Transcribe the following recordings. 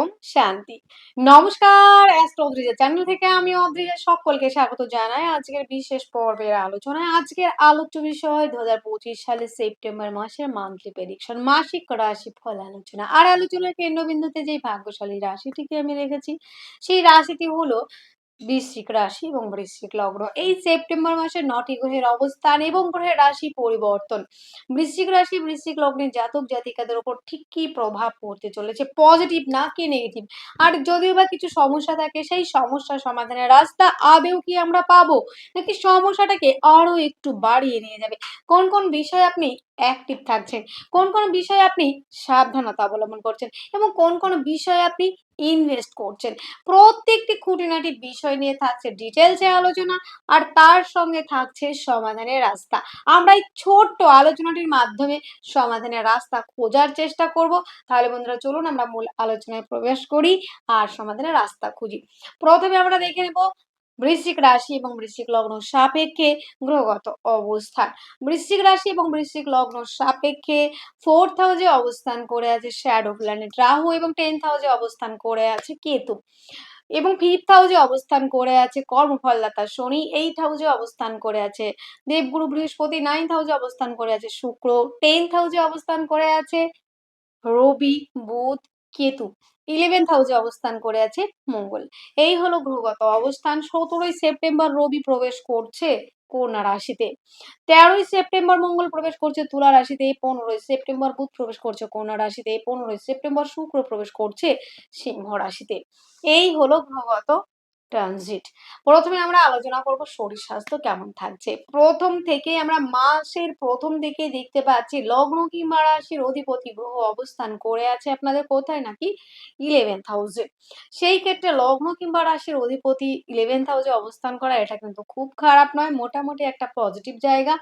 ওম শান্তি। নমস্কার astro Adrija channel থেকে আমি অদ্রিজা সকলকে স্বাগত জানাই আজকের বিশেষ পর্বের আলোচনায়। আজকের আলোচ্য বিষয় দু হাজার পঁচিশ সালের সেপ্টেম্বর মাসের মান্থলি প্রেডিকশন মাসিক রাশি ফল আলোচনা। আর আলোচনার কেন্দ্রবিন্দুতে যেই ভাগ্যশালী রাশিটিকে আমি রেখেছি, সেই রাশিটি হলো বৃশ্চিক রাশি এবং বৃশ্চিক লগ্ন। এই সেপ্টেম্বর মাসে নটি গ্রহের অবস্থান এবং গ্রহের রাশি পরিবর্তন। বৃশ্চিক রাশি, বৃশ্চিক লগ্নের জাতক জাতিকাদের উপর ঠিক কি প্রভাব পড়তে চলেছে? পজিটিভ না কি নেগেটিভ? আর যদিও বা কিছু সমস্যা থাকে, সেই সমস্যা সমাধানের রাস্তা আদেও কি আমরা পাবো? নাকি সমস্যাটাকে আরও একটু বাড়িয়ে নিয়ে যাবে? কোন কোন বিষয়ে আপনি অ্যাক্টিভ থাকছেন কোন কোন বিষয়ে আপনি সাবধানতা অবলম্বন করছেন এবং কোন কোন বিষয়ে আপনি ইনভেস্ট করছেন? প্রত্যেকটি খুঁটিনাটি বিষয় নিয়ে থাকছে ডিটেলসে আলোচনা আর তার সঙ্গে থাকছে সমাধানের রাস্তা। আমরা এই ছোট্ট আলোচনাটির মাধ্যমে সমাধানের রাস্তা খোঁজার চেষ্টা করব। তাহলে বন্ধুরা চলুন আমরা মূল আলোচনায় প্রবেশ করি আর সমাধানের রাস্তা খুঁজি। প্রথমে আমরা দেখে নেব বৃশ্চিক রাশি এবং বৃশ্চিক লগ্ন সাপেক্ষে গ্রহগত অবস্থান। বৃশ্চিক রাশি এবং বৃশ্চিক লগ্ন সাপেক্ষে ফোর্থ হাউসে অবস্থান করে আছে শ্যাডো প্ল্যানেট রাহু এবং টেন্থ হাউসে অবস্থান করে আছে কেতু এবং ফিফথ হাউসে অবস্থান করে আছে কর্মফলদাতা শনি এইট হাউসে অবস্থান করে আছে দেবগুরু, বৃহস্পতি নাইন্থ হাউসে অবস্থান করে আছে শুক্র টেন্থ হাউসে অবস্থান করে আছে রবি, বুধ কেতু ইলেভেন্থ হাউসে অবস্থান করে আছে মঙ্গল। এই হলো গ্রহগত অবস্থান। সতেরোই সেপ্টেম্বর রবি প্রবেশ করছে কন্যা রাশিতে। তেরোই সেপ্টেম্বর মঙ্গল প্রবেশ করছে তুলা রাশিতে। পনেরোই সেপ্টেম্বর বুধ প্রবেশ করছে কন্যা রাশিতে। পনেরোই সেপ্টেম্বর শুক্র প্রবেশ করছে সিংহ রাশিতে। এই হলো গ্রহগত ট্রানজিট প্রথমে আমরা আলোচনা করব শরীর স্বাস্থ্য কেমন থাকছে। প্রথম থেকে আমরা মাসের প্রথম দিকে দেখতে পাচ্ছি, লগ্ন কিংবা রাশির অধিপতি গ্রহ অবস্থান করে আছে আপনাদের কোথায় নাকি? ইলেভেন্থ হাউসে সেই ক্ষেত্রে লগ্ন কিংবা রাশির অধিপতি ইলেভেন্থ হাউসে অবস্থান করা, এটা কিন্তু খুব খারাপ নয়, মোটামুটি একটা পজিটিভ জায়গা,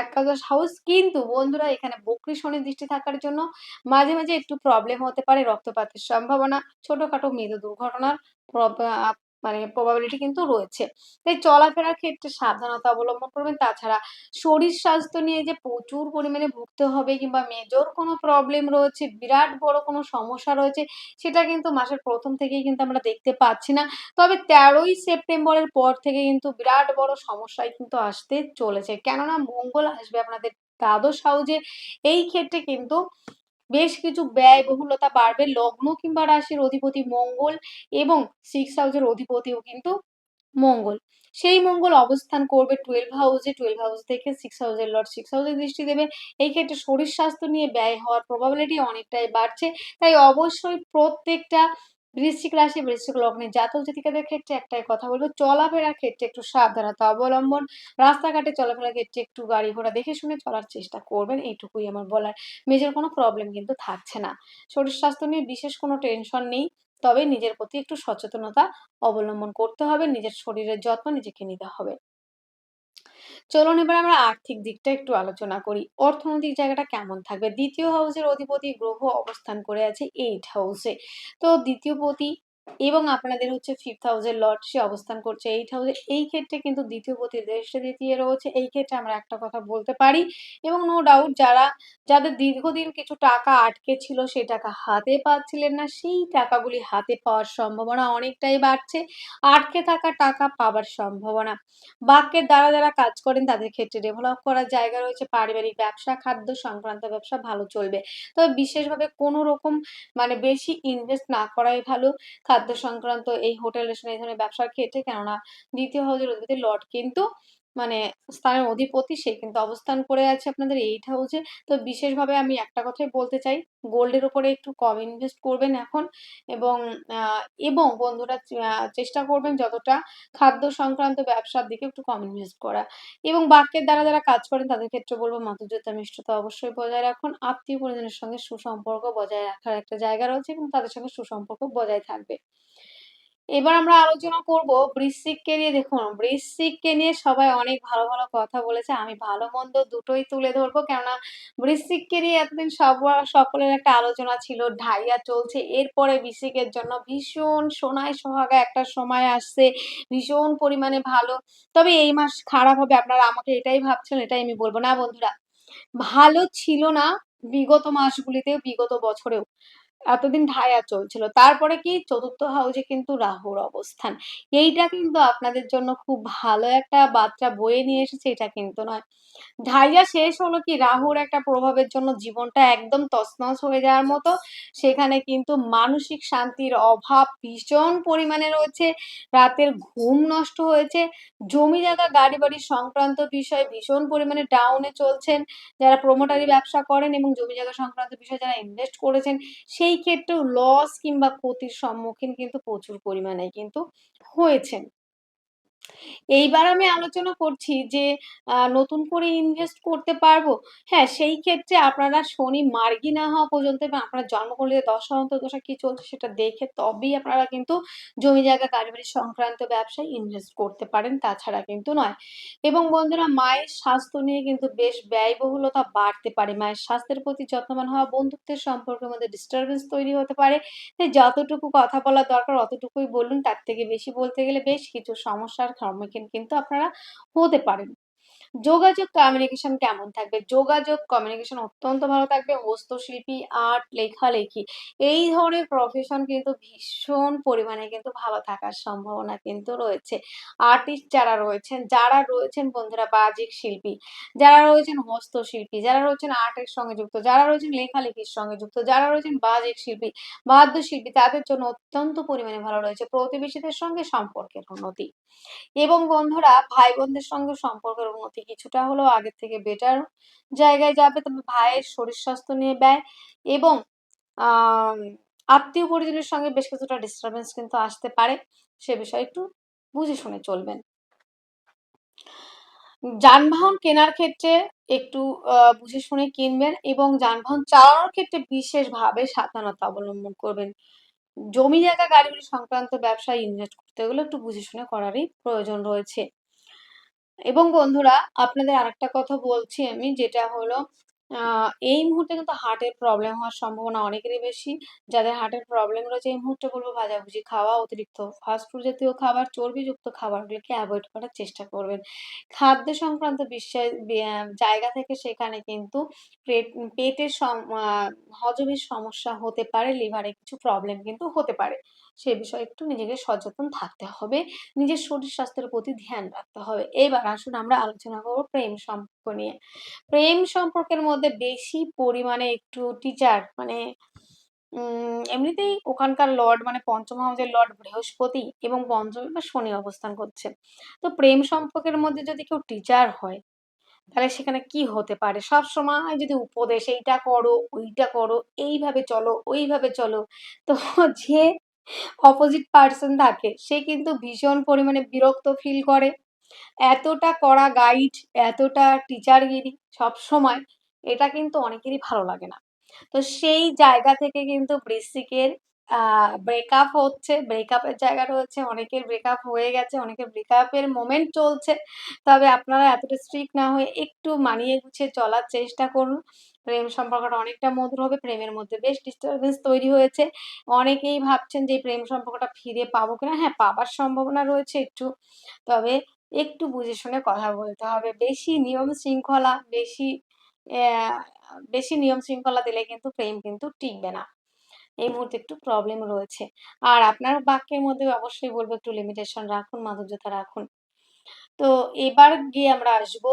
একাদশ হাউস কিন্তু বন্ধুরা, এখানে বকরি শনি দৃষ্টি থাকার জন্য মাঝে মাঝে একটু প্রবলেম হতে পারে রক্তপাতের সম্ভাবনা। ছোটখাটো মৃদু দুর্ঘটনার মানে প্রবাবিলিটি কিন্তু রয়েছে। তাই চলাফেরার ক্ষেত্রে সাবধানতা অবলম্বন করবেন। তাছাড়া শরীর স্বাস্থ্য নিয়ে যে প্রচুর পরিমাণে ভুগতে হবে কিংবা মেজর কোনো প্রবলেম রয়েছে, বিরাট বড় কোনো সমস্যা রয়েছে, সেটা কিন্তু মাসের প্রথম থেকেই কিন্তু আমরা দেখতে পাচ্ছি না। তবে তেরোই সেপ্টেম্বরের পর থেকে কিন্তু বিরাট বড় সমস্যায় কিন্তু আসতে চলেছে। কেননা মঙ্গল আসবে আপনাদের দ্বাদশ হাউজে। এই ক্ষেত্রে কিন্তু বেশ কিছু ব্যয়বহুলতা বাড়বে। লগ্ন কিংবা রাশির অধিপতি মঙ্গল এবং সিক্স হাউসের অধিপতিও কিন্তু মঙ্গল। সেই মঙ্গল অবস্থান করবে টুয়েলভ হাউসে টুয়েলভ হাউস থেকে সিক্স হাউসের লর্ড সিক্স হাউসে দৃষ্টি দেবে। এই ক্ষেত্রে শরীর স্বাস্থ্য নিয়ে ব্যয় হওয়ার প্রবাবিলিটি অনেকটাই বাড়ছে। তাই অবশ্যই প্রত্যেকটা বৃশ্চিক রাশি, বৃশ্চিক লগ্নে জাতক জাতিকাদের ক্ষেত্রে একটাই কথা বলব, চলাফেরার ক্ষেত্রে একটু সাবধানতা অবলম্বন। রাস্তাঘাটে চলাফেরার ক্ষেত্রে একটু গাড়ি ঘোড়া দেখে শুনে চলার চেষ্টা করবেন, এইটুকুই আমার বলার। মেজর কোনো প্রবলেম কিন্তু থাকছে না। শরীর স্বাস্থ্য নিয়ে বিশেষ কোনো টেনশন নেই, তবে নিজের প্রতি একটু সচেতনতা অবলম্বন করতে হবে, নিজের শরীরের যত্ন নিজেকে নিতে হবে। চলুন এবার আমরা আর্থিক দিকটা একটু আলোচনা করি। অর্থনৈতিক জায়গাটা কেমন থাকবে? দ্বিতীয় হাউসের অধিপতি গ্রহ অবস্থান করে আছে এইট হাউসে তো দ্বিতীয় পতি এবং আপনাদের হচ্ছে ফিফথ হাউসের লর্ড সে অবস্থান করছে এইট হাউসে এই ক্ষেত্রে কিন্তু দ্বিতীয় পতি দেশে দ্বিতীয় রয়েছে, এই ক্ষেত্রে আমরা একটা কথা বলতে পারি। এবং নো ডাউট যারা, যাদের দীর্ঘদিন কিছু টাকা আটকে ছিল সেই টাকা হাতে পাচ্ছিলেন না। সেই টাকাগুলি হাতে পাওয়ার সম্ভাবনা অনেকটাই বাড়ছে। আটকে থাকা টাকা পাওয়ার সম্ভাবনা। বাক্যের দ্বারা যারা কাজ করেন, তাদের ক্ষেত্রে ডেভেলপ করার জায়গা রয়েছে। পারিবারিক ব্যবসা, খাদ্য, সংক্রান্ত ব্যবসা ভালো চলবে। তবে বিশেষভাবে কোনো রকম মানে বেশি ইনভেস্ট না করাই ভালো। খাদ্য সংক্রান্ত এই হোটেল রেশন এই ধরনের ব্যবসার ক্ষেত্রে কেননা দ্বিতীয় হাউজের অধিপতি লর্ড কিন্তু মানে স্থানের অধিপতি, সে কিন্তু অবস্থান করে আছে আপনাদের এইট হাউসে তো বিশেষভাবে আমি একটা কথাই বলতে চাই গোল্ডের উপরে একটু কম ইনভেস্ট করবেন এখন এবং এবং বন্ধুরা চেষ্টা করবেন যতটা খাদ্য সংক্রান্ত ব্যবসার দিকে একটু কম ইনভেস্ট করা। এবং বাক্যের দ্বারা যারা কাজ করেন তাদের ক্ষেত্রে বলব মাধুর্যতা, মিষ্টতা অবশ্যই বজায় রাখুন। আত্মীয় পরিজনের সঙ্গে সুসম্পর্ক বজায় রাখার একটা জায়গা রয়েছে এবং তাদের সঙ্গে সুসম্পর্ক বজায় থাকবে। এবার আমরা আলোচনা করব বৃশ্চিককে নিয়ে। দেখুন, বৃশ্চিককে নিয়ে সবাই অনেক ভালো ভালো কথা বলেছে। আমি ভালো মন্দ দুটোই তুলে ধরবো। কেননা বৃশ্চিককে নিয়ে এতদিন সব সকলের একটা আলোচনা ছিল, ঢাইয়া চলছে। এরপরে বৃশ্চিকের জন্য ভীষণ সোনায় সোহাগা একটা সময় আসছে, ভীষণ পরিমাণে ভালো। তবে এই মাস খারাপ হবে, আপনারা আমাকে এটাই ভাবছেন, এটাই আমি বলব। না, বন্ধুরা, ভালো ছিল না বিগত মাসগুলিতেও, বিগত বছরেও। এতদিন ঢাইয়া চলছিল। তারপরে কি চতুর্থ হাউসে কিন্তু রাহুর অবস্থান। এইটা কিন্তু আপনাদের জন্য খুব ভালো একটা বার্তা বয়ে নিয়ে এসেছে, এটা কিন্তু নয়। ঢাইয়া শেষ হলো কি রাহুর একটা প্রভাবের জন্য জীবনটা একদম তছনছ হয়ে যাওয়ার মতো। সেখানে কিন্তু মানসিক শান্তির অভাব ভীষণ পরিমাণে রয়েছে। রাতের ঘুম নষ্ট হয়েছে। জমি জায়গা গাড়ি বাড়ি সংক্রান্ত বিষয় ভীষণ পরিমাণে ডাউনে চলছেন। যারা প্রমোটারি ব্যবসা করেন এবং জমি জায়গা সংক্রান্ত বিষয়ে যারা ইনভেস্ট করেছেন, সেই ক্ষেত্রেও লস কিংবা ক্ষতির সম্মুখীন কিন্তু প্রচুর পরিমাণে কিন্তু হয়েছেন। এইবার আমি আলোচনা করছি যে নতুন করে ইনভেস্ট করতে পারব? হ্যাঁ সেই ক্ষেত্রে আপনারা শনি মার্গী না হওয়া পর্যন্ত এবং আপনার জন্মকুণ্ডলীতে দশা অন্তর্দশা কি চলছে সেটা দেখে তবেই আপনারা কিন্তু জমি জায়গা বাড়ি সংক্রান্ত ব্যবসায় ইনভেস্ট করতে পারেন, তাছাড়া কিন্তু নয়। এবং বন্ধুরা, মায়ের স্বাস্থ্য নিয়ে কিন্তু বেশ ব্যয়বহুলতা বাড়তে পারে। মায়ের স্বাস্থ্যের প্রতি যত্নবান হওয়া, বন্ধুত্বের সম্পর্কের মধ্যে ডিস্টারবেন্স তৈরি হতে পারে। যতটুকু কথা বলা দরকার, অতটুকুই বলুন। তার থেকে বেশি বলতে গেলে বেশ কিছু সমস্যার সম্মুখীন কিন্তু আপনারা হতে পারেন। যোগাযোগ কমিউনিকেশন কেমন থাকবে? যোগাযোগ কমিউনিকেশন অত্যন্ত ভালো থাকবে। হস্তশিল্পী আর্ট লেখালেখি, এই ধরনের প্রফেশন কিন্তু ভীষণ পরিমাণে কিন্তু ভালো থাকার সম্ভাবনা কিন্তু রয়েছে। আর্টিস্ট যারা রয়েছেন যারা রয়েছেন বন্ধুরা বাজিক শিল্পী, যারা রয়েছেন হস্তশিল্পী, যারা রয়েছেন আর্টের সঙ্গে যুক্ত, যারা রয়েছেন লেখালেখির সঙ্গে যুক্ত, যারা রয়েছেন বাজিক শিল্পী, বাদ্যশিল্পী, তাদের জন্য অত্যন্ত পরিমাণে ভালো রয়েছে প্রতিবেশীদের সঙ্গে সম্পর্কের উন্নতি। এবং বন্ধুরা ভাই বোনদের সঙ্গে সম্পর্কের উন্নতি কিছুটা হলেও আগের থেকে বেটার জায়গায় যাবে। তবে ভাইয়ের শরীর স্বাস্থ্য নিয়ে ব্যয় এবং আত্মীয় পরিজনের সঙ্গে বেশ কিছুটা ডিস্টারবেন্স কিন্তু আসতে পারে। সে বিষয়ে একটু বুঝে শুনে চলবেন। যানবাহন কেনার ক্ষেত্রে একটু বুঝে শুনে কিনবেন এবং যানবাহন চালানোর ক্ষেত্রে বিশেষভাবে সাবধানতা অবলম্বন করবেন। জমি জায়গা, গাড়িগুলি সংক্রান্ত ব্যবসায় ইনভেস্ট করতে গেলে একটু বুঝে শুনে করারই প্রয়োজন রয়েছে। এবং বন্ধুরা, আপনাদের আরেকটা কথা বলছি আমি, যেটা হলো এই মুহূর্তে কিন্তু হার্টের প্রবলেম হওয়ার সম্ভাবনা অনেকেরই বেশি। যাদের হার্টের প্রবলেম রয়েছে, এই মুহূর্তে বলব ভাজাভুজি খাওয়া, অতিরিক্ত ফাস্টফুড জাতীয় খাবার, চর্বিযুক্ত খাবারগুলোকে অ্যাভয়েড করার চেষ্টা করবেন। খাদ্য সংক্রান্ত বিষয় বি- জায়গা থেকে সেখানে কিন্তু পেট, পেটের হজমের সমস্যা হতে পারে, লিভারে কিছু প্রবলেম কিন্তু হতে পারে। সে বিষয়ে একটু নিজেকে সচেতন থাকতে হবে। নিজের শরীর স্বাস্থ্যের প্রতি ধ্যান রাখতে হবে। এবার আসুন আমরা আলোচনা করব প্রেম সম্পর্ক নিয়ে। প্রেম সম্পর্কের মধ্যে বেশি পরিমাণে একটু টিচার মানে এমনিতেই ওখানকার লর্ড মানে পঞ্চম হাউসের লর্ড বৃহস্পতি এবং পঞ্চমে বা শনি অবস্থান করছে। তো প্রেম সম্পর্কের মধ্যে যদি কেউ টিচার হয়, তাহলে সেখানে কি হতে পারে? সব সময় যদি উপদেশ এইটা করো, ওইটা করো, এইভাবে চলো, ওইভাবে চলো, তো যে অপোজিট পার্সন থাকে, সে কিন্তু ভীষণ পরিমাণে বিরক্ত ফিল করে। এতটা করা গাইড এতটা টিচারগিরি সবসময় এটা কিন্তু অনেকেরই ভালো লাগে না। তো সেই জায়গা থেকে কিন্তু বৃশ্চিকের ব্রেকআপ হচ্ছে ব্রেকআপের জায়গা রয়েছে, অনেকের ব্রেকআপ হয়ে গেছে, অনেকের ব্রেকআপের মোমেন্ট চলছে। তবে আপনারা এতটা স্ট্রিক্ট না হয়ে একটু মানিয়ে গুছিয়ে চলার চেষ্টা করুন। প্রেম সম্পর্কটা অনেকটা মধুর হবে, প্রেমের মধ্যে বেশ ডিস্টারবেন্স তৈরি হয়েছে। অনেকেই ভাবছেন যে প্রেম সম্পর্কটা ফিরে পাবো কিনা। হ্যাঁ পাবার সম্ভাবনা রয়েছে একটু। তবে একটু বুঝে শুনে কথা বলতে হবে। বেশি নিয়ম শৃঙ্খলা, বেশি বেশি নিয়ম শৃঙ্খলা দিলে কিন্তু প্রেম কিন্তু টিকবে না। এই মুহূর্তে একটু প্রবলেম রয়েছে। আর আপনার বাক্যের মধ্যে অবশ্যই বলব একটু লিমিটেশন রাখুন, মাধুর্যতা রাখুন। তো এবার গিয়ে আমরা আসব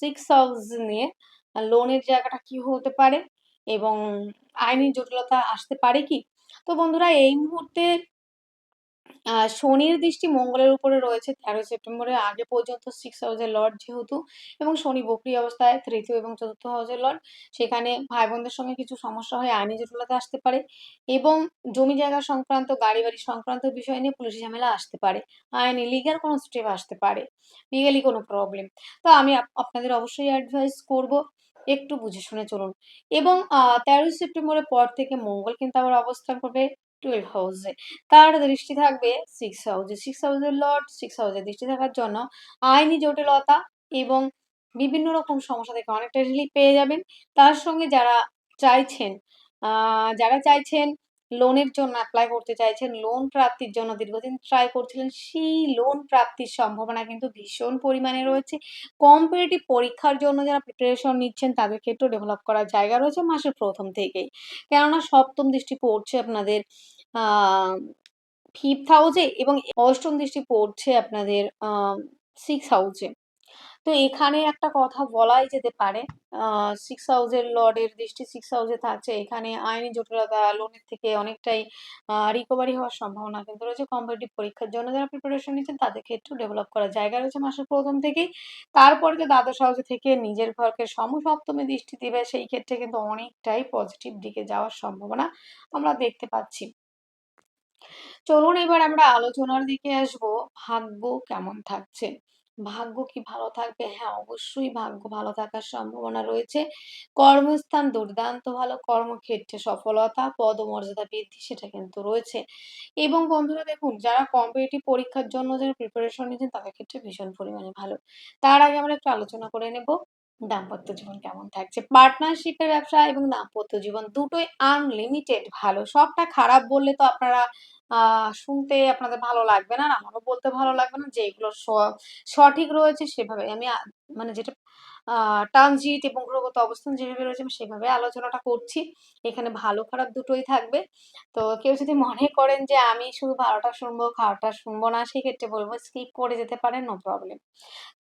সিক্স হাউস নিয়ে লোনের জায়গাটা কি হতে পারে এবং আইনি জটিলতা আসতে পারে কি? তো বন্ধুরা, এই মুহূর্তে শনির দৃষ্টি মঙ্গলের উপরে রয়েছে। তেরোই সেপ্টেম্বরের আগে পর্যন্ত সিক্স হাউসের লর্ড যেহেতু এবং শনি বকরি অবস্থায় তৃতীয় এবং চতুর্থ হাউসের লর্ড, সেখানে ভাই বোনদের সঙ্গে কিছু সমস্যা হয়ে আইনি জটিলতা আসতে পারে এবং জমি জায়গা সংক্রান্ত গাড়ি বাড়ি সংক্রান্ত বিষয় নিয়ে পুলিশ ঝামেলা আসতে পারে। আইনি লিগাল কোনো স্টেপ আসতে পারে। লিগালি কোনো প্রবলেম তো আমি আপ- আপনাদের অবশ্যই অ্যাডভাইস করব, একটু বুঝে শুনে চলুন। এবং তেরোই সেপ্টেম্বরের পর থেকে মঙ্গল কিন্তু আবার অবস্থান করবে। টুয়েলভ হাউসে তার দৃষ্টি থাকবে সিক্স হাউসে সিক্স হাউসের লর্ড সিক্স হাউসে দৃষ্টি থাকার জন্য আইনি জটিলতা এবং বিভিন্ন রকম সমস্যা থেকে অনেকটা রিলিফ পেয়ে যাবেন। তার সঙ্গে যারা চাইছেন যারা চাইছেন লোনের জন্য অ্যাপ্লাই করতে চাইছেন, লোন প্রাপ্তির জন্য দীর্ঘদিন ট্রাই করছিলেন, সেই লোন প্রাপ্তির সম্ভাবনা কিন্তু ভীষণ পরিমাণে রয়েছে। কম্পিটিটিভ পরীক্ষার জন্য যারা প্রিপারেশন নিচ্ছেন তাদের ক্ষেত্রেও ডেভেলপ করার জায়গা রয়েছে মাসের প্রথম থেকেই। কেননা সপ্তম দৃষ্টি পড়ছে আপনাদের 5th হাউসে এবং অষ্টম দৃষ্টি পড়ছে আপনাদের সিক্স 6 হাউসে। তো এখানে একটা কথা বলাই যেতে পারে 6 হাউসের লর্ডের দৃষ্টি 6 হাউসে থাকছে। এখানে আইনি জটিলতা লোনের থেকে অনেকটাই রিকভারি হওয়ার সম্ভাবনা কিন্তু রয়েছে। কম্পিটিটিভ পরীক্ষার জন্য যারা প্রিপারেশন নিচ্ছেন তাদের ক্ষেত্রেও ডেভেলপ করার জায়গা রয়েছে মাসের ১ম থেকেই। তারপরে যে দ্বাদশ হাউসে থেকে নিজের ঘরকে সমসপ্তমে দৃষ্টি দিবে সেই ক্ষেত্রে কিন্তু অনেকটাই পজিটিভ দিকে যাওয়ার সম্ভাবনা আমরা দেখতে পাচ্ছি। চলুন এবার আমরা আলোচনার দিকে আসব, ভাগ্য কেমন থাকছে? ভাগ্য কি ভালো থাকবে? হ্যাঁ, অবশ্যই ভাগ্য ভালো থাকার সম্ভাবনা রয়েছে। কর্মস্থান দুর্দান্ত ভালো, কর্মক্ষেত্রে সফলতা, পদমর্যাদা বৃদ্ধি সেটা কিন্তু রয়েছে। এবং বন্ধুরা দেখুন যারা কম্পিটিটিভ পরীক্ষার জন্য যারা প্রিপারেশন নিচ্ছেন তাদের ক্ষেত্রে ভীষণ পরিমাণে ভালো। তার আগে আমরা একটু আলোচনা করে নেব দাম্পত্য জীবন কেমন থাকছে। পার্টনারশিপের ব্যবসা এবং দাম্পত্য জীবন দুটোই আনলিমিটেড ভালো। সবটা খারাপ বললে তো আপনারা শুনতে আপনাদের ভালো লাগবে না, আর আমারও বলতে ভালো লাগবে না যে এগুলো স সঠিক রয়েছে সেভাবে আমি মানে যেটা ট্রানজিট এবং গ্রহগত অবস্থান যেভাবে রয়েছে আমি সেভাবে আলোচনাটা করছি। এখানে ভালো খারাপ দুটোই থাকবে। তো কেউ যদি মনে করেন যে আমি শুধু ভালোটা শুনব, খারাপটা শুনব না সেক্ষেত্রে বলব স্কিপ করে যেতে পারেন নো প্রবলেম।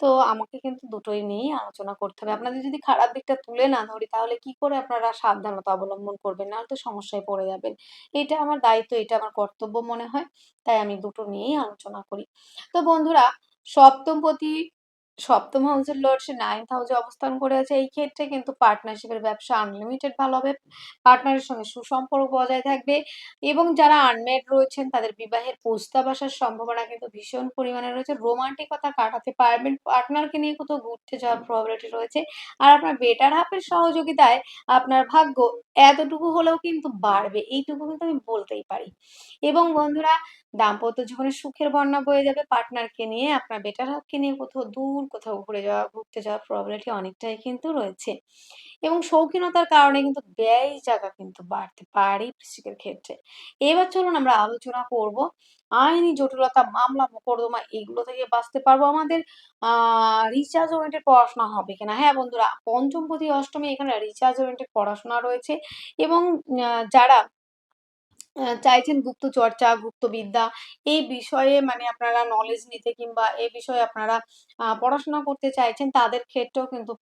তো আমাকে কিন্তু দুটোই নিয়েই আলোচনা করতে হবে। আপনাদের যদি খারাপ দিকটা তুলে না ধরি তাহলে কি করে আপনারা সাবধানতা অবলম্বন করবেন? নাহলে তো সমস্যায় পড়ে যাবেন। এটা আমার দায়িত্ব, এটা আমার কর্তব্য মনে হয়। তাই আমি দুটো নিয়েই আলোচনা করি। তো বন্ধুরা সপ্তমপতি সপ্তম হাউসের লর্ড সে 9th হাউসে অবস্থান করে আছে। এই ক্ষেত্রে কিন্তু পার্টনারশিপের ব্যবসা আনলিমিটেড ভালো হবে। পার্টনারের সঙ্গে সুসম্পর্ক বজায় থাকবে এবং যারা আনমেড রয়েছেন তাদের বিবাহের প্রস্তাব আসার সম্ভাবনা কিন্তু ভীষণ পরিমাণে রয়েছে। রোমান্টিকতা কাটাতে পারবেন। পার্টনারকে নিয়ে কোথাও ঘুরতে যাওয়ার প্রবাবিলিটি রয়েছে। আর আপনার বেটার হাফ এর সহযোগিতায় আপনার ভাগ্য এতটুকু হলেও কিন্তু বাড়বে। এইটুকু কিন্তু আমি বলতেই পারি। এবং বন্ধুরা দাম্পত্য জীবনে সুখের বন্যা বয়ে যাবে পার্টনারকে নিয়ে, আপনার বেটার হাফকে নিয়ে কোথাও দূর কোথাও ঘুরে যাওয়া ঘুরতে যাওয়ার প্রবাবিলিটি অনেকটাই কিন্তু রয়েছে। এবং শৌখিনতার কারণে কিন্তু ব্যয় জায়গা কিন্তু বাড়তে পারে বৃশ্চিকের ক্ষেত্রে। এবার চলুন আমরা আলোচনা করব আইনি জটিলতা, মামলা, মোকদ্দমা এগুলো থেকে বাঁচতে পারব আমাদের আ রিচার্জ ওরিয়েন্টেড পড়াশোনা হবে কিনা? হ্যাঁ বন্ধুরা পঞ্চমপতি অষ্টমী এখানে রিচার্জ ওরিয়েন্টেড পড়াশোনা রয়েছে এবং যারা চাইছেন গুপ্ত চর্চা, গুপ্তবিদ্যা এই বিষয়ে মানে আপনারা নলেজ নিতে কিংবা এ বিষয়ে আপনারা পড়াশোনা করতে চাইছেন তাদের ক্ষেত্রেও কিন্তু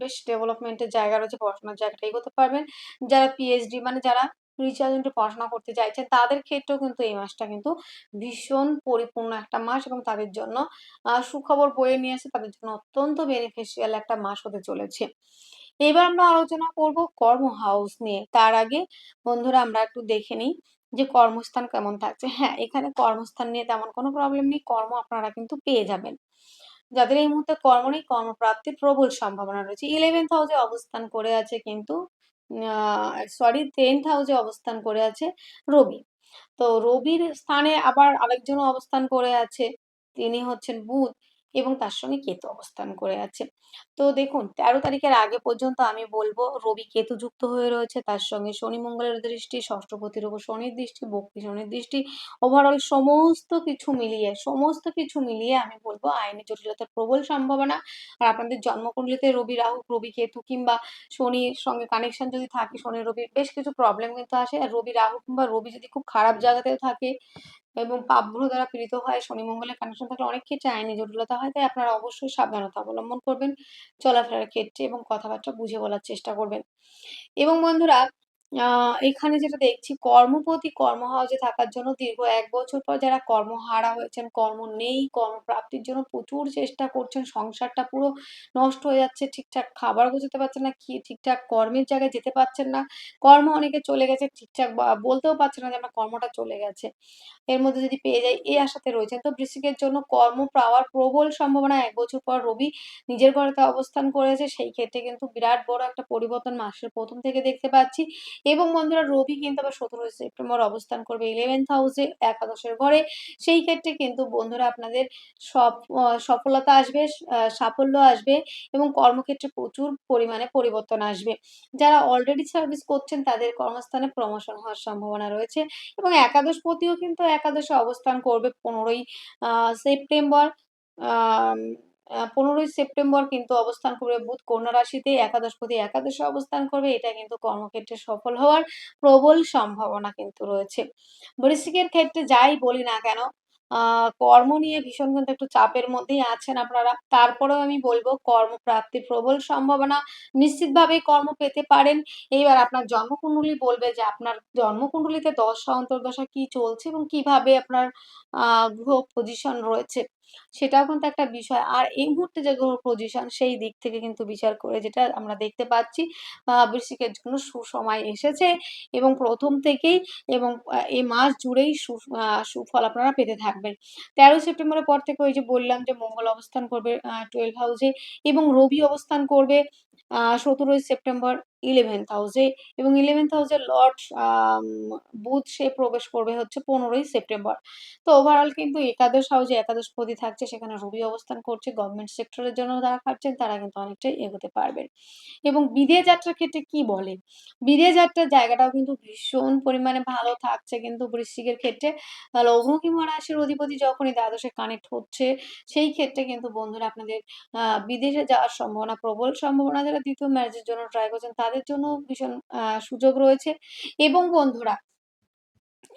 বেশ ডেভেলপমেন্টের জায়গা রয়েছে। পড়াশোনার জায়গাটা এগোতে পারবেন। যারা পিএইচডি মানে যারা রিচার্জ ওরিয়েন্টেড পড়াশোনা করতে চাইছেন তাদের ক্ষেত্রেও কিন্তু এই মাসটা কিন্তু ভীষণ পরিপূর্ণ একটা মাস এবং তাদের জন্য সুখবর বয়ে নিয়ে আসে তাদের জন্য অত্যন্ত বেনিফিশিয়াল একটা মাস হতে চলেছে। এবার আমরা আলোচনা করব কর্ম হাউস নিয়ে। তার আগে বন্ধুরা আমরা একটু দেখে নিই যে কর্মস্থান কেমন থাকছে। হ্যাঁ, এখানে কর্মস্থান নিয়ে তেমন কোনো প্রবলেম নেই। কর্ম আপনারা কিন্তু পেয়ে যাবেন। যাদের এই মুহূর্তে কর্ম নেই কর্মপ্রাপ্তির প্রবল সম্ভাবনা রয়েছে। 11th হাউসে অবস্থান করে আছে কিন্তু সরি 10th হাউসে অবস্থান করে আছে রবি। তো রবির স্থানে আবার আরেকজনও অবস্থান করে আছে। তিনি হচ্ছেন বুধ এবং তার সঙ্গে কেতু অবস্থান করে আছে। তো দেখুন ১৩ তারিখের আগে পর্যন্ত আমি বলব রবি কেতু যুক্ত হয়ে রয়েছে। তার সঙ্গে শনি মঙ্গলের দৃষ্টি, ষষ্ঠপতির উপর শনির দৃষ্টি, বক্তি শনির দৃষ্টি। ওভারঅল সমস্ত কিছু মিলিয়ে, সমস্ত কিছু মিলিয়ে আমি বলব আইনি জটিলতার প্রবল সম্ভাবনা। আর আপনাদের জন্মকুণ্ডলিতে রবি, রাহু, রবি, কেতু কিংবা শনির সঙ্গে কানেকশন যদি থাকে শনি, রবির বেশ কিছু প্রবলেম কিন্তু আসে। আর রবি, রাহু কিংবা রবি যদি খুব খারাপ জায়গাতেও থাকে এবং পাপগ্রহ দ্বারা পীড়িত হয়, শনি মঙ্গলের কানেকশন থাকলে অনেক ক্ষেত্রে আইনি জটিলতা হয়। তাই আপনারা অবশ্যই সাবধানতা অবলম্বন করবেন চলাফেরার ক্ষেত্রে এবং কথাবার্তা বুঝে বলার চেষ্টা করবেন। এবং বন্ধুরা এখানে যেটা দেখছি কর্মপতি কর্ম হাউসে থাকার জন্য দীর্ঘ এক বছর পর যারা কর্মহারা হয়েছেন, কর্ম নেই, কর্মপ্রাপ্তির জন্য প্রচুর চেষ্টা করছেন, সংসারটা পুরো নষ্ট হয়ে যাচ্ছে, ঠিকঠাক খাবার গোছাতে পারছেন না, কি ঠিকঠাক কর্মের জায়গায় যেতে পারছেন না। কর্ম অনেকে চলে গেছে ঠিকঠাক বলতেও পারছেন না যে আমার কর্মটা চলে গেছে। এর মধ্যে যদি পেয়ে যাই এই আশাতে রয়েছেন। তো বৃশ্চিকের জন্য কর্ম পাওয়ার প্রবল সম্ভাবনা এক বছর পর রবি নিজের ঘরেতে অবস্থান করেছে। সেই ক্ষেত্রে কিন্তু বিরাট বড় একটা পরিবর্তন মাসের প্রথম থেকে দেখতে পাচ্ছি এবং বন্ধুরা রবি কিন্তু আবার সতেরোই সেপ্টেম্বর অবস্থান করবে ইলেভেন্থ হাউসে একাদশের ঘরে সেই ক্ষেত্রে কিন্তু বন্ধুরা আপনাদের সব সফলতা আসবে সাফল্য আসবে এবং কর্মক্ষেত্রে প্রচুর পরিমাণে পরিবর্তন আসবে। যারা অলরেডি সার্ভিস করছেন, তাদের কর্মস্থানে প্রমোশন হওয়ার সম্ভাবনা রয়েছে এবং একাদশ একাদশপতিও কিন্তু একাদশে অবস্থান করবে পনেরোই সেপ্টেম্বর। পনেরোই সেপ্টেম্বর কিন্তু অবস্থান করবে বুধ। কন্যা রাশিতে একাদশপতি একাদশে অবস্থান করবে। এটা কিন্তু কর্মক্ষেত্রে সফল হওয়ার প্রবল সম্ভাবনা কিন্তু রয়েছে। বৃশ্চিকের ক্ষেত্রে যাই বলি না কেন কর্ম নিয়ে ভীষণ কিন্তু একটু চাপের মধ্যেই আছেন আপনারা। তারপরেও আমি বলব কর্মপ্রাপ্তির প্রবল সম্ভাবনা। নিশ্চিতভাবেই কর্ম পেতে পারেন। এইবার আপনার জন্মকুণ্ডলী বলবে যে আপনার জন্মকুণ্ডলীতে দশা, অন্তর্দশা কি চলছে এবং কীভাবে আপনার গ্রহ পজিশন রয়েছে। সেটাও কিন্তু একটা বিষয়। আর এই মুহূর্তে যে পজিশন সেই দিক থেকে কিন্তু বিচার করে যেটা আমরা দেখতে পাচ্ছি বৃশ্চিকের জন্য সুসময় এসেছে এবং প্রথম থেকেই এবং এই মাস জুড়েই সু সুফল আপনারা পেতে থাকবেন। তেরোই সেপ্টেম্বরের পর থেকে ওই যে বললাম যে মঙ্গল অবস্থান করবে টুয়েলভ হাউসে এবং রবি অবস্থান করবে সতেরোই সেপ্টেম্বর। ইলেভেন্থ হাউসে এবং ইলেভেন্থ হাউসে লর্ড বুধ, সে প্রবেশ করবে হচ্ছে পনেরোই সেপ্টেম্বর। তো ওভারঅল কিন্তু একাদশ হাউসে একাদশ পতি থাকছে, সেখানে রবি অবস্থান করছে গভর্নমেন্ট সেক্টরের জন্য যারা খাটছেন, তারা কিন্তু অনেকটাই এগোতে পারবেন। এবং বিদেশ যাত্রার ক্ষেত্রে কি বলে? বিদেশ যাত্রার জায়গাটাও কিন্তু ভীষণ পরিমাণে ভালো থাকছে কিন্তু বৃশ্চিকের ক্ষেত্রে। লগ্নকি মহারাশির অধিপতি যখনই দ্বাদশে কানেক্ট হচ্ছে, সেই ক্ষেত্রে কিন্তু বন্ধুরা আপনাদের বিদেশে যাওয়ার সম্ভাবনা, প্রবল সম্ভাবনা যারা দ্বিতীয় ম্যারেজের জন্য ট্রাই করছেন তাদের জন্য ভীষণ সুযোগ রয়েছে। এবং বন্ধুরা,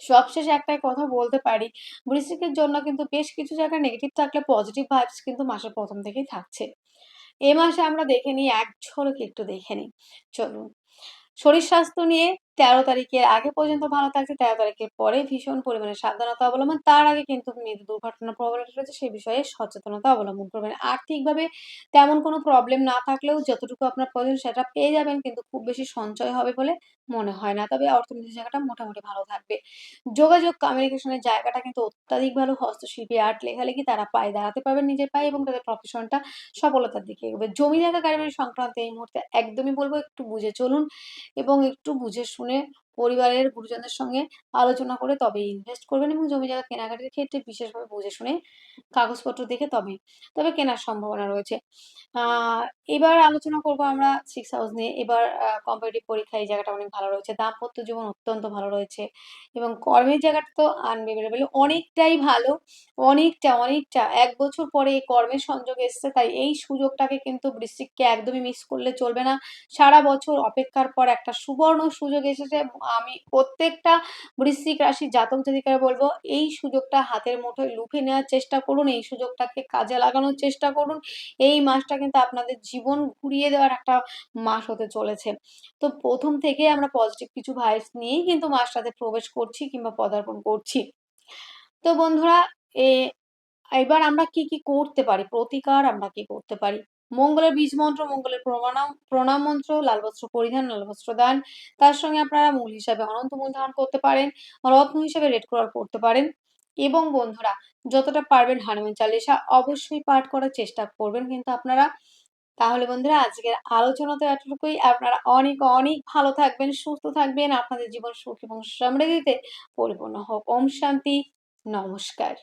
সবশেষে একটাই কথা বলতে পারি বৃশ্চিকের জন্য কিন্তু বেশ কিছু জায়গায় নেগেটিভ থাকলে পজিটিভ ভাইবস কিন্তু মাসের প্রথম থেকেই থাকছে। এ মাসে আমরা দেখে নিই, এক ঝলক একটু দেখে নিই। চলুন, শরীর স্বাস্থ্য নিয়ে তেরো তারিখের আগে পর্যন্ত ভালো থাকছে, তেরো তারিখের পরে ভীষণ পরিমাণে সাবধানতা অবলম্বন। তার আগে কিন্তু মৃত্যু দুর্ঘটনার প্রবণতা রয়েছে সেই বিষয়ে সচেতনতা অবলম্বন করবেন। আর্থিকভাবে তেমন কোনো প্রবলেম না থাকলেও যতটুকু আপনার প্রয়োজন সেটা পেয়ে যাবেন, কিন্তু খুব বেশি সঞ্চয় হবে বলে মনে হয় না। তবে অর্থনৈতিক জায়গাটা মোটামুটি ভালো থাকবে। যোগাযোগ কমিউনিকেশনের জায়গাটা কিন্তু অত্যাধিক ভালো। হস্তশিল্পী আর্ট লেখালেখি তারা পায়ে দাঁড়াতে পারবেন নিজের পায়ে এবং তাদের প্রফেশনটা সফলতার দিকে এগোবে। জমি জায়গা গাড়ি সংক্রান্ত এই মুহূর্তে একদমই বলব, একটু বুঝে চলুন এবং একটু বুঝে শুনে পরিবারের গুরুজনদের সঙ্গে আলোচনা করে তবে ইনভেস্ট করবেন এবং জমি জায়গা কেনাকাটির ক্ষেত্রে বিশেষভাবে বুঝে শুনে কাগজপত্র দেখে তবে তবে কেনার সম্ভাবনা রয়েছে। এবার আলোচনা করব আমরা সিক্স হাউস নিয়ে। এবার কম্পিটিভ পরীক্ষা, এই জায়গাটা অনেক ভালো রয়েছে। দাম্পত্য জীবন অত্যন্ত ভালো রয়েছে এবং কর্মের জায়গাটা তো আনবেবেলেবেল অনেকটাই ভালো, অনেকটা অনেকটা। এক বছর পরে এই কর্মের সংযোগ এসছে, তাই এই সুযোগটাকে কিন্তু বৃশ্চিককে একদমই মিস করলে চলবে না। সারা বছর অপেক্ষার পর একটা সুবর্ণ সুযোগ এসেছে আমি প্রত্যেকটা বৃশ্চিক রাশি জাতক জাতিকারা বলব, এই সুযোগটা হাতের মুঠোয় লুফে নেওয়ার চেষ্টা করুন, এই সুযোগটাকে কাজে লাগানোর চেষ্টা করুন। এই মাসটা কিন্তু আপনাদের জীবন ঘুরিয়ে দেওয়ার একটা মাস হতে চলেছে। তো প্রথম থেকে আমরা পজিটিভ কিছু ভাইস নিয়েই কিন্তু মাসটাতে প্রবেশ করছি কিংবা পদার্পণ করছি। তো বন্ধুরা এবার আমরা কি কি করতে পারি? প্রতিকার আমরা কি করতে পারি? মঙ্গলের বীজ মন্ত্র, মঙ্গলের প্রণাম প্রণাম মন্ত্র, লাল বস্ত্র পরিধান, লাল বস্ত্র দান। তার সঙ্গে আপনারা মূল হিসাবে অনন্ত মূল ধারণ করতে পারেন, রত্ন হিসাবে রেড ক্রল করতে পারেন। এবং বন্ধুরা, যতটা পারবেন হনুমান চালিসা অবশ্যই পাঠ করার চেষ্টা করবেন কিন্তু আপনারা। তাহলে বন্ধুরা, আজকের আলোচনা তো এতটুকুই। আপনারা অনেক অনেক ভালো থাকবেন, সুস্থ থাকবেন। আপনাদের জীবন সুখ এবং সমৃদ্ধিতে পরিপূর্ণ হোক। ওম শান্তি। নমস্কার।